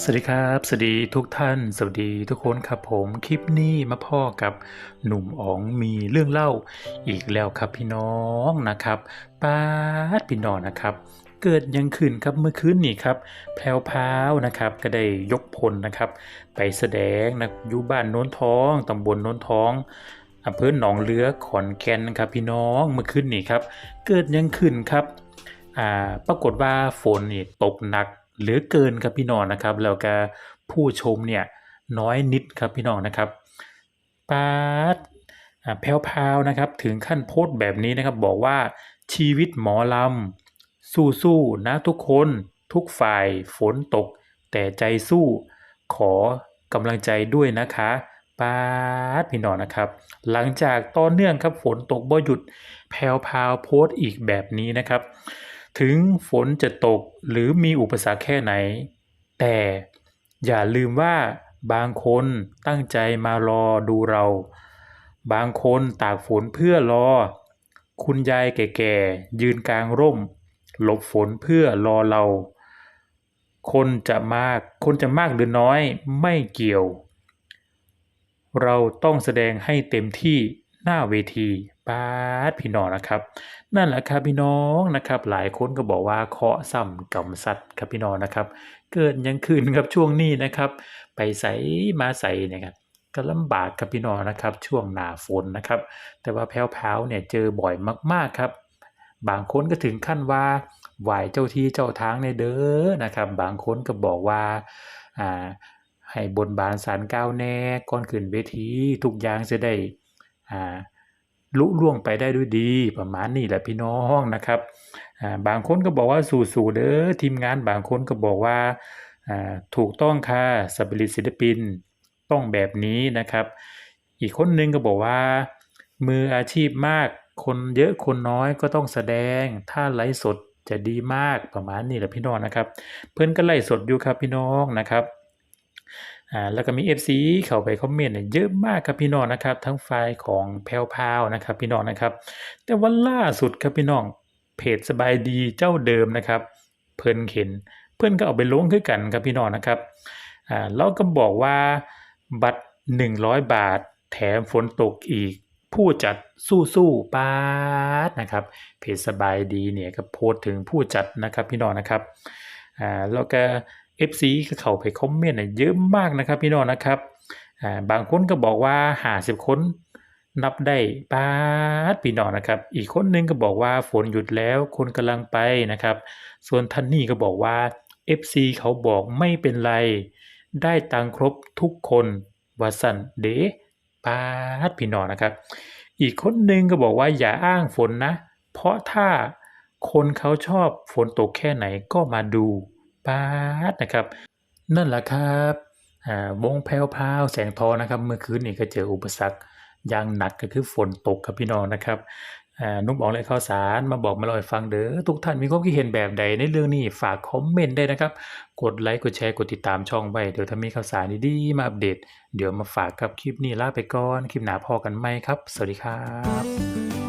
สวัสดีครับ สวัสดีทุกท่าน สวัสดีทุกคนครับผมคลิปนี้มาพ่อกับหนุ่มอ๋องมีเรื่องเล่าอีกแล้วครับพี่น้องนะครับป้าดพี่น้องนะครับเกิดยังขึ้นครับเมื่อคืนนี้ครับแพรวพาวนะครับก็ได้ยกพลนะครับ ไปแสดงนะอยู่บ้านโน้นท้องตำบลโน้นท้องอำเภอหนองเลือขอนแก่นครับพี่น้องเมื่อคืนนี้ครับ เกิดยังขึ้นครับอ่าปรากฏว่าฝนนี่ตกหนัก เหลือเกินครับพี่น้องนะครับแล้วก็ผู้ชมเนี่ยน้อยนิดครับพี่น้องนะครับปาดอ่าแพรวๆนะครับถึงขั้นโพสต์แบบนี้นะครับบอกว่าชีวิตหมอลำสู้ๆนะทุกคนทุกฝ่ายฝนตก แต่ใจสู้ขอกำลังใจด้วยนะคะปาดพี่น้องนะครับ หลังจากต่อเนื่องครับฝนตกบ่หยุดแพรวพาวโพสต์อีกแบบนี้นะครับ ถึงฝนจะตกหรือมีอุปสรรคแค่ไหน แต่อย่าลืมว่าบางคนตั้งใจมารอดูเรา บางคนตากฝนเพื่อรอ คุณยายแก่ๆ ยืนกลางร่ม หลบฝนเพื่อรอเรา คนจะมาก คนจะมากหรือน้อยไม่เกี่ยว เราต้องแสดงให้เต็มที่หน้าเวที ปาดพี่น้องนะครับ นั่นแหละครับพี่น้องนะครับ หลายคนก็บอกว่าเคาะซ้ำกำสัตว์ครับพี่น้องนะครับ เกิดยังคืนครับช่วงนี้นะครับ ไปใส่มาใส่เนี่ยครับก็ลำบากครับพี่น้องนะครับ ช่วงหนาฝนนะครับ แต่ว่าแพ้วๆเนี่ยเจอบ่อยมากๆครับ บางคนก็ถึงขั้นว่าไหวเจ้าที่เจ้าทางในเด้อนะครับ บางคนก็บอกว่าอ่าให้บนบานสารกล่าวแน่ก่อนขึ้นเวทีทุกอย่างจะได้อ่า ลุล่วงไปได้ด้วยดีประมาณนี้แหละพี่น้องนะครับบางคนก็บอกว่าสู่ๆเด้อทีมงานบางคนก็บอกว่าอ่าถูกต้องค่ะสปิริตศิลปินต้องแบบนี้นะครับ อีกคนนึงก็บอกว่า มืออาชีพมากคนเยอะคนน้อยก็ต้องแสดง ถ้าไลฟ์สดจะดีมากประมาณนี้แหละพี่น้องนะครับ เพื่อนก็ไลฟ์สดอยู่ครับพี่น้องนะครับ อ่าแล้วก็มี FC เข้าไปคอมเมนต์เนี่ยเยอะมากครับพี่น้องนะครับ ทั้งฝ่ายของแพรวพาวนะครับพี่น้องนะครับ แต่ว่าล่าสุดครับพี่น้องเพจสบายดีเจ้าเดิมนะครับ เพิ่นเข็น เพื่อนก็เอาไปลงคือกันครับพี่น้องนะครับอ่าแล้วก็บอกว่าบัตร 100 บาท แถมฝนตกอีกผู้จัดสู้ๆปาดนะครับเพจสบายดีเนี่ยก็โพสต์ถึงผู้จัดนะครับพี่น้องนะครับอ่าแล้วก็ FC ก็เข้าไปคอมเมนต์เยอะมากนะครับพี่น้องนะครับบางคนก็บอกว่า 50 คนนับได้ปาดพี่น้องนะครับ อีกคนนึงก็บอกว่าฝนหยุดแล้วคนกำลังไปนะครับ ส่วนท่านนี่ก็บอกว่า FC เขาบอกไม่เป็นไร ได้ตังครบทุกคนว่าสันเดปาดพี่น้องนะครับ อีกคนนึงก็บอกว่าอย่าอ้างฝนนะ เพราะถ้าคนเขาชอบฝนตกแค่ไหนก็มาดู ปาดนะครับ นั่นแหละครับอ่าวงแพรวพาวแสงทอนะครับ เมื่อคืนนี้ก็เจออุปสรรคอย่างหนักก็คือฝนตกครับพี่น้องนะครับอ่านุ่มอองเลยข้าวสารมาบอกมาล่าให้ฟังเด้อทุกท่านมีความคิดเห็นแบบใดในเรื่องนี้ฝากคอมเมนต์ได้นะครับ กดไลค์กดแชร์กดติดตามช่องไว้เดี๋ยวถ้ามีข่าวสารดีๆมาอัปเดต เดี๋ยวมาฝากกับคลิปนี้ลาไปก่อน คลิปหน้าพอกันไหมครับ สวัสดีครับ